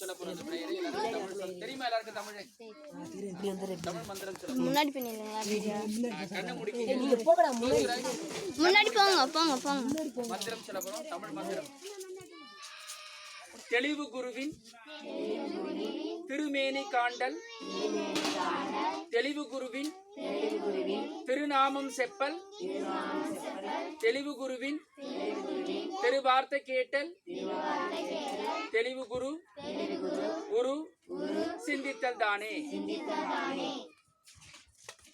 சொல்ல போறோம். அந்த prayer. எல்லாருக்கும் தமிழ். சொல்ல- தெரியுமா எல்லாருக்கும் தமிழ்? தமிழ் மந்திரம் சொல்ல முன்னாடி பண்ணிடுங்களா வீடியோ? கண்ணை முடிக்க முன்னாடி போங்க போங்க போங்க. மந்திரம் சொல்ல போறோம். தமிழ் மந்திரம். தெளிவு குருவின் திருமேனி காண்டல். தெளிவு குருவின் திருநாமம் செப்பல். தெளிவு குருவின் திருவார்த்தை கேட்டல். தெளிவு குரு. குரு. சிந்தித்தல் தானே.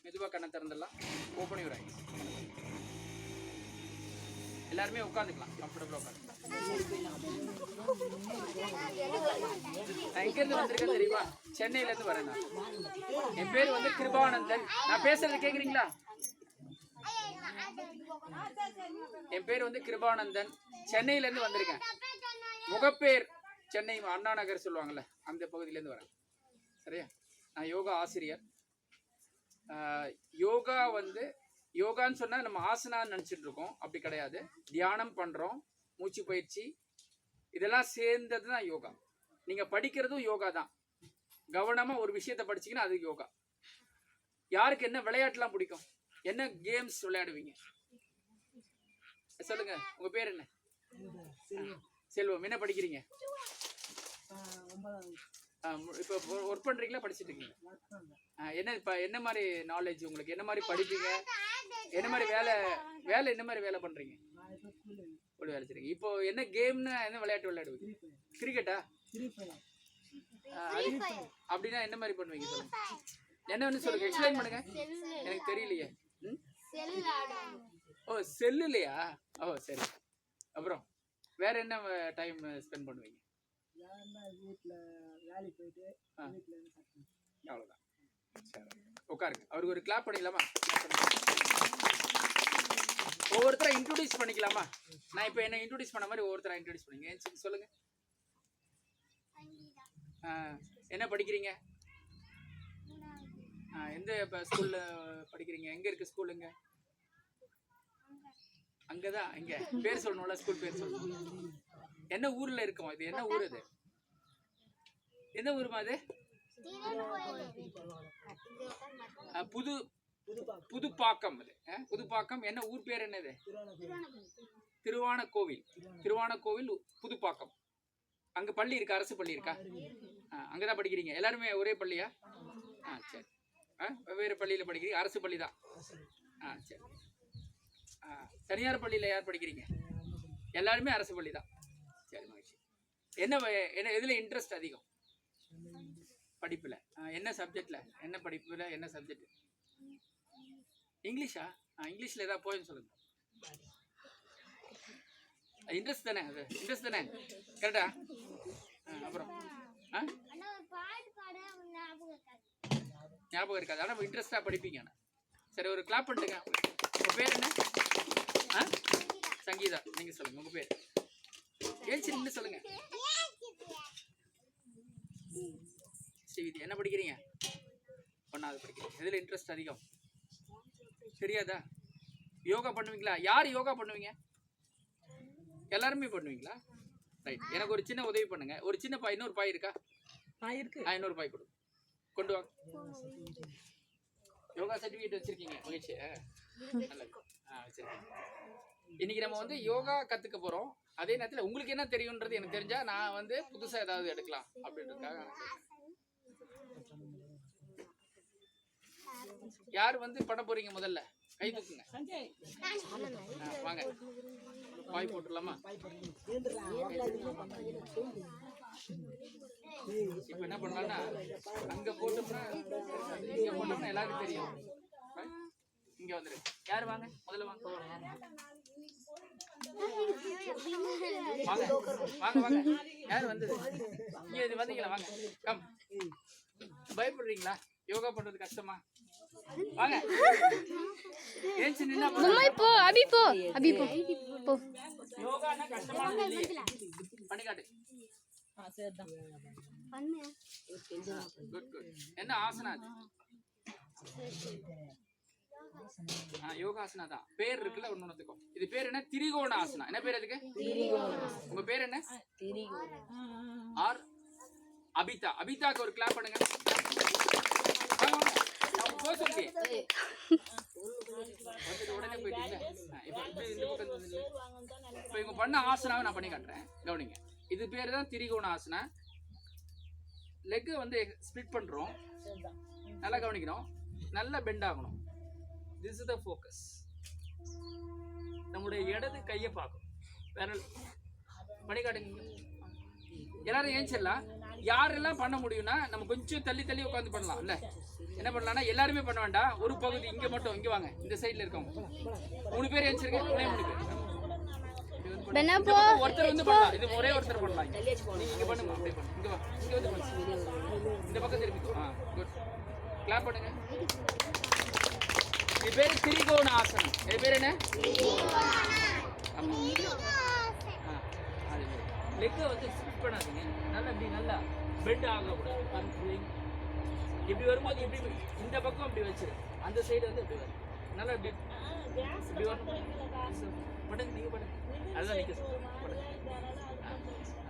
மெதுவா கண்ணை திறந்துடலாம். ஓப்பன் யூர் ஐஸ் எல்லாருமே உட்காந்துக்கலாம். கம்ஃபர்டபுளாக உட்காந்து நான் எங்க இருந்து வந்திருக்கேன் தெரியுமா? சென்னையில இருந்து வரேன் நான். என் பேர் வந்து கிருபானந்தன். நான் பேசுறது கேக்குறீங்களா? என் பேர் வந்து கிருபானந்தன். சென்னையிலேருந்து வந்திருக்கேன். முகப்பேர் சென்னை அண்ணா நகர் சொல்லுவாங்கள்ல அந்த பகுதியிலேருந்து வரேன். சரியா? நான் யோகா ஆசிரியர். யோகா வந்து யோகான்னு சொன்னால் நம்ம ஆசனான்னு நினச்சிட்டு இருக்கோம். அப்படி கிடையாது. தியானம் பண்ணுறோம் மூச்சு பயிற்சி. இதெல்லாம் சேர்ந்தது தான் யோகா. நீங்கள் படிக்கிறதும் யோகா தான். கவனமாக ஒரு விஷயத்த படிச்சீங்கன்னா அது யோகா. யாருக்கு என்ன விளையாட்டுலாம் பிடிக்கும்? என்ன கேம்ஸ் விளையாடுவீங்க? சொல்லுங்க உங்க பேர் என்ன? செல்வம். என்ன படிக்கிறீங்க? இப்போ ஒர்க் பண்றீங்களா படிச்சிட்டு இருக்கீங்க என்ன இப்போ என்ன மாதிரி நாலேஜ் உங்களுக்கு? என்ன மாதிரி படிப்பீங்க? என்ன மாதிரி வேலை வேலை என்ன மாதிரி வேலை பண்றீங்க? ஒரு வேலை செய்றீங்க. இப்போ என்ன கேம்னு என்ன விளையாட்டு விளையாடுவீங்க? கிரிக்கெட்டா அப்படின்னா என்ன மாதிரி பண்ணுவீங்க சொல்லுங்க? என்னன்னு சொல்லுங்க எக்ஸ்பிளைன் பண்ணுங்க. எனக்கு தெரியலையே. ம்? ஓ செல்லுலையா? ஓ சரி. அப்புறம் வேற என்ன டைம் ஸ்பெண்ட் பண்ணுவீங்க. அவ்வளோதான் சரி. உட்காருங்க. அவருக்கு ஒரு கிளாப் பண்ணிக்கலாமா ஒவ்வொருத்தரா இன்ட்ரோடியூஸ் பண்ணிக்கலாமா? நான் இப்போ என்ன இன்ட்ரோடியூஸ் பண்ண மாதிரி ஒவ்வொருத்தரா இன்ட்ரோடியூஸ் பண்ணுங்க. சொல்லுங்க. ஆ, என்ன படிக்கிறீங்க? ஆ, எந்த இப்போ ஸ்கூல்ல படிக்கிறீங்க? எங்க இருக்கு ஸ்கூலுங்க அங்கதான் இங்க. பேர் சொல்லணும்ல ஸ்கூல் பேர் சொல்லணும். என்ன ஊர்ல இருக்கோம் இது? என்ன ஊர் இது என்ன ஊருமா அது? புது புதுப்பாக்கம் அது. ஆ, புதுப்பாக்கம். என்ன ஊர் பேர் என்னது? திருவானக்கோவில் திருவானக்கோவில் புதுப்பாக்கம். அங்க பள்ளி இருக்கா? அரசு பள்ளி இருக்கா? ஆ, அங்கதான் படிக்கிறீங்க. எல்லாருமே ஒரே பள்ளியா? ஆ சரி. ஆ வெவ்வேறு பள்ளியில படிக்கிறீங்க. அரசு பள்ளி தான் ஆ சரி. தனியார் பள்ளியில் யார் படிக்கிறீங்க? எல்லாருமே அரசு பள்ளி தான். சரி மகிழ்ச்சி. என்ன வ- என்ன எதில் இன்ட்ரெஸ்ட் அதிகம்? படிப்பில். ஆ, என்ன சப்ஜெக்டில் என்ன படிப்பில்? என்ன சப்ஜெக்ட் இங்கிலீஷா? ஆ இங்கிலீஷில் ஏதாவது போயம் சொல்லுங்க. இன்ட்ரெஸ்ட் தானே அது? இன்ட்ரெஸ்ட் தானே? கரெக்டா அப்புறம்? ஆ? ஞாபகம் இருக்காது. ஆனால் இன்ட்ரெஸ்டாக படிப்பீங்க ஆனா. சரி ஒரு கிளாப் பண்ணிட்டுங்க. உங்கள் பேர் என்ன? ஆ? சங்கீதா. நீங்கள் சொல்லுங்கள் உங்கள் பேர். ஏன் சின்ன சொல்லுங்கள் ஸ்ரீவிதி என்ன படிக்கிறீங்க? ஒன்றாவது படிக்கிறீங்க. எதில் இன்ட்ரெஸ்ட் அதிகம்? தெரியாதா? யோகா பண்ணுவீங்களா? யார் யோகா பண்ணுவீங்க? எல்லாருமே பண்ணுவீங்களா? ரைட் எனக்கு ஒரு சின்ன உதவி பண்ணுங்க. ஒரு சின்ன பாய் இன்னொரு பாய் இருக்கா? இருக்கு. ஆ இன்னொரு பாய் கொடு. கொண்டு வாங்க. யோகா சர்டிஃபிகேட் வச்சிருக்கீங்க. மகிழ்ச்சி இன்னைக்கு நம்ம வந்து யோகா கத்துக்க போறோம். அதே நேரத்தில் உங்களுக்கு என்ன தெரியுன்றது எனக்கு தெரிஞ்சா நான் வந்து புதுசா ஏதாவது எடுக்கலாம் அப்படின்றதுக்காக யார் வந்து பண்ண போறீங்க முதல்ல? கை தூக்குங்க. ஆ, வாங்க. பாய் போட்டுடலாமா? இப்ப என்ன பண்ணலாம்னா அங்க போட்டோம்னா இங்க போட்டோம்னா எல்லாருக்கும் தெரியும். இங்க வந்துரு. யார் வாங்க? முதல்ல வாங்க. வாங்க. வாங்க வாங்க யார் வந்தது? இங்க இது வந்தீங்களா? வாங்க. கம் பயப்படுறீங்களா? யோகா பண்றது கஷ்டமா? வாங்க. ஏன் நின்னா போ. அபி போ. அபி போ. போ. யோகானா கஷ்டமானது இல்லையே பண்ணி காட்டு ஆ சரிதான் குட் குட் என்ன ஆசனா அது? யோகாசனா தான் பேர் இருக்குல்ல ஒன்னொன்னுக்கும் இது பேர் என்ன? திரிகோண ஆசனா என்ன பேர் அதுக்கு? உங்க பேர் என்ன? ஆர். அபிதா. அபிதாக்கு ஒரு கிளாப் பண்ணுங்க. உடனே போயிட்டீங்க இப்போ இவங்க பண்ண ஆசனாவை நான் பண்ணி காட்டுறேன். கவனிங்க. இது பேர் தான் திரிகோண ஆசனா லெக்கு வந்து ஸ்ப்ளிட் பண்ணுறோம் நல்லா கவனிக்கணும் நல்லா பெண்ட் ஆகணும். திஸ் இஸ் த ஃபோக்கஸ் நம்முடைய இடது கையை பார்க்கணும் விரல். பண்ணி காட்டுங்க எல்லாரும் ஏஞ்சிடலாம் யாரெல்லாம் பண்ண முடியும்னா நம்ம கொஞ்சம் தள்ளி தள்ளி உட்காந்து பண்ணலாம் இல்ல? என்ன பண்ணலாம்னா எல்லாருமே பண்ண வேண்டாம். ஒரு பகுதி இங்க மட்டும் இங்க வாங்க. இந்த சைடுல இருக்கவங்க. மூணு பேர் ஏஞ்சிருக்கேன் மூணே மூணு பேர். ஒருத்தர் வந்து பண்ணலாம். இது ஒரே ஒருத்தர் பண்ணலாம் இங்க. நீங்க இங்க பண்ணுங்க. அப்படியே பண்ணுங்க. இங்க வா. இங்க வந்து பண்ணுங்க இந்த பக்கம் திரும்பி. ஆ குட் கிளாப் பண்ணுங்க. இது பேர் திரிகோண ஆசனம் இது பேர் என்ன? லெக்கை வந்து ஸ்பிட் பண்ணாதீங்க. நல்லா இப்படி நல்லா பெண்ட் ஆகக்கூடாது. பாருங்க, இப்படி. வரும்போது இப்படி. இந்த பக்கம் இப்படி வச்சிரு. அந்த சைடு வந்து இப்படி வரும். நல்லா இப்படி இப்படி வரணும் பண்ணுங்க நீங்க பண்ணுங்க அதுதான் ஆ,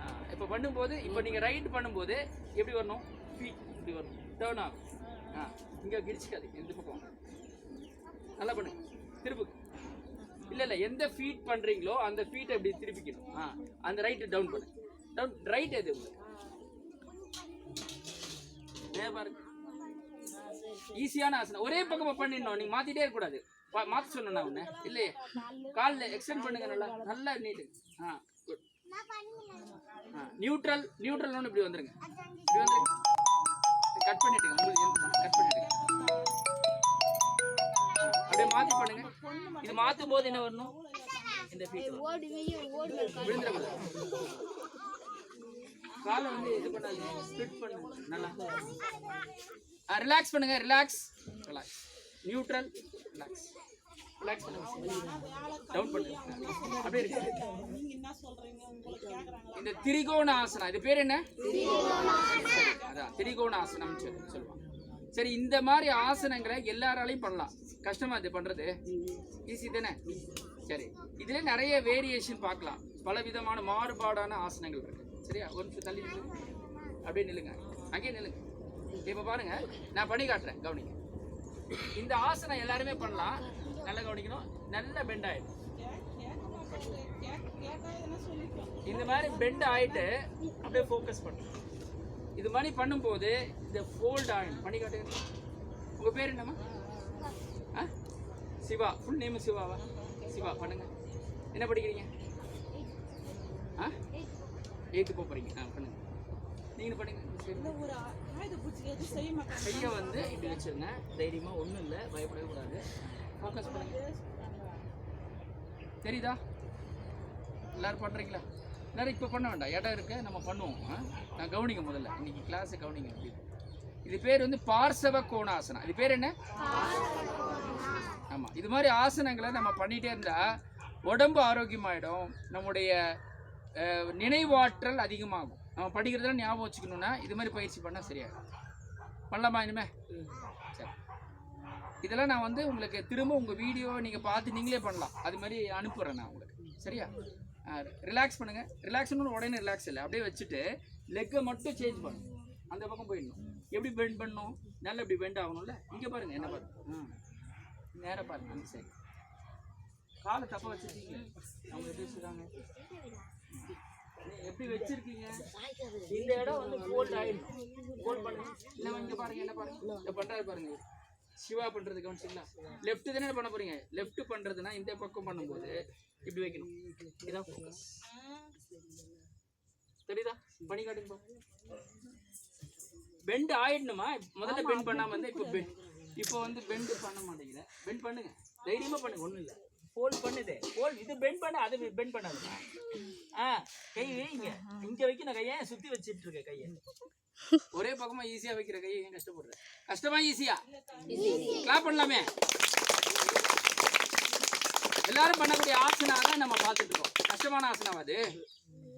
ஆ, இப்போ பண்ணும்போது இப்போ நீங்க ரைட் பண்ணும்போது எப்படி வரணும்? ஃபீட் இப்படி வரணும். டேர்ன் ஆகும். ஆ. இங்கே கிடிச்சிக்காது இந்த பக்கம். நல்லா பண்ணுங்க திருப்பு. இல்ல இல்ல எந்த ஃபீட் பண்றீங்களோ அந்த ஃபீட் அப்படி திருப்பிக்கணும். ஆ அந்த ரைட் டவுன் பண்ணு. டவுன் ரைட் எது உங்களுக்கு பாருங்க ஈஸியான ஆசனம். ஒரே பக்கமாக பண்ணிடணும். நீங்க மாத்திட்டே கூடாது பா- மாத்த சொன்னா உன்ன. இல்லையே? காலில் எக்ஸ்டெண்ட் பண்ணுங்க நல்லா. நல்லா நீட்டு ஆ குட் ஆ நியூட்ரல் நியூட்ரல் ஒன்று இப்படி வந்துருங்க. இப்படி வந்துருங்க. கட் பண்ணிட்டுங்க. உங்களுக்கு கட் பண்ணிட்டுங்க. அப்படியே மாத்தி பண்ணுங்க இது மாத்தும் போது என்ன வரணும்? இந்த ஃபீட் காலை வந்து இது பண்ணாதீங்க. ஸ்பிட் பண்ணுங்க. நல்லா. ரிலாக்ஸ் பண்ணுங்க. Relax relax neutral relax relax பண்ணுங்க. டவுன் பண்ணுங்க. அப்படியே இருக்கு. இந்த திரிகோண ஆசனம் இது பேர் என்ன? அதான் திரிகோண ஆசனம் சொல்லுவாங்க. சரி இந்த மாதிரி ஆசனங்களை எல்லாராலையும் பண்ணலாம். கஷ்டமா இது பண்றது? ஈஸி தானே? சரி இதுல நிறைய வேரியேஷன் பார்க்கலாம். பல விதமான மாறுபாடான ஆசனங்கள் இருக்கு. சரியா? ஒன்று தள்ளி நில்லுங்க அப்படியே நில்லுங்க. அங்கேயே நில்லுங்க இப்ப பாருங்க நான் பண்ணி காட்டுறேன். கவனிங்க. இந்த ஆசனம் எல்லாருமே பண்ணலாம். நல்லா கவனிக்கணும். நல்ல பெண்ட் ஆயிடும். இந்த மாதிரி பெண்ட் ஆயிட்டு அப்படியே ஃபோக்கஸ் பண்ணுறேன் இது மாதிரி பண்ணும்போது இந்த ஃபோல்ட் ஆயிடும் பண்ணி காட்டுங்க. உங்க பேர் என்னம்மா? ஆ? சிவா. ஃபுல் நேம் சிவாவா? சிவா பண்ணுங்க. என்ன படிக்கிறீங்க? ஆ? எயித்து போக போறீங்க. ஆ பண்ணுங்க. நீங்க பண்ணுங்க. கையை வந்து இப்படி வச்சிருங்க. தைரியமா ஒன்றும் இல்லை. பயப்படவே கூடாது. ஃபோக்கஸ் பண்ணுங்க. தெரியுதா? எல்லாரும் பண்றீங்களா? எல்லாரும் இப்போ பண்ண வேண்டாம். இடம் இருக்க நம்ம பண்ணுவோம். நான் கவனிங்க முதல்ல. இன்னைக்கு கிளாஸை கவனிங்க இது பேர் வந்து பார்சவ கோணாசனம். இது பேர் என்ன? ஆமாம் இது மாதிரி ஆசனங்களை நம்ம பண்ணிகிட்டே இருந்தால் உடம்பு ஆரோக்கியமாயிடும். நம்முடைய நினைவாற்றல் அதிகமாகும். நம்ம படிக்கிறதெல்லாம் ஞாபகம் வச்சுக்கணும்னா இது மாதிரி பயிற்சி பண்ணால் சரியாகும் பண்ணலாமா இனிமே? சரி. இதெல்லாம் நான் வந்து உங்களுக்கு திரும்ப உங்கள் வீடியோ நீங்கள் பார்த்து நீங்களே பண்ணலாம். அது மாதிரி அனுப்புகிறேன் நான் உங்களுக்கு. சரியா? ரிலாக்ஸ் பண்ணுங்க. ரிலாக்ஸ்னு உடனே ரிலாக்ஸ் இல்லை. அப்படியே வச்சுட்டு லெக்கை மட்டும் சேஞ்ச் பண்ணணும் அந்த பக்கம் போயிடணும். எப்படி பெண்ட் பண்ணணும்? நல்லா இப்படி பெண்ட் ஆகணும்ல? இங்கே பாருங்க என்ன பாருங்க. ம் நேராக பாருங்க அந்த சைடு காலை தப்பாக வச்சுருக்கீங்க அவங்க எப்படி வச்சுருக்காங்க? எப்படி வச்சிருக்கீங்க? இந்த இடம் வந்து ஃபோல்ட் ஆயிடும். ஃபோல்ட் பண்ணுங்க. இல்லை இங்கே பாருங்க என்ன பாருங்க? இந்த பண்ணுறாரு பாருங்க. சிவா பண்றது கவனிச்சிங்களா? லெஃப்ட் தானே பண்ண போறீங்க? லெஃப்ட் பண்றதுன்னா இந்த பக்கம் பண்ணும்போது இப்படி வைக்கணும். இதான் ஃபோக்கஸ் தெரியுதா? பண்ணி காட்டுங்க பெண்ட் ஆயிடணுமா? முதல்ல பெண்ட் பண்ணாம இருந்தா இப்போ பெண்ட் இப்போ வந்து பெண்ட் பண்ண மாட்டேங்கிற. பெண்ட் பண்ணுங்க. தைரியமா பண்ணுங்க. ஒண்ணும் இல்ல. ஃபோல்ட் பண்ணுது. ஃபோல்ட் இது பெண்ட் பண்ண அது பெண்ட் பண்ணாதுமா? ஆ கை வைங்க. இங்க வைக்கணும் கையை. சுத்தி வச்சிட்டு இருக்க கையை. ஒரே பக்கமா ஈஸியா வைக்கிற கையை ஏன் கஷ்டப்படுற? கஷ்டமா ஈஸியா கிளாப் பண்ணலாமே. எல்லாரும் பண்ணக்கூடிய ஆசனா தான் நம்ம பார்த்துட்டு இருக்கோம். கஷ்டமான ஆசனாவது அது?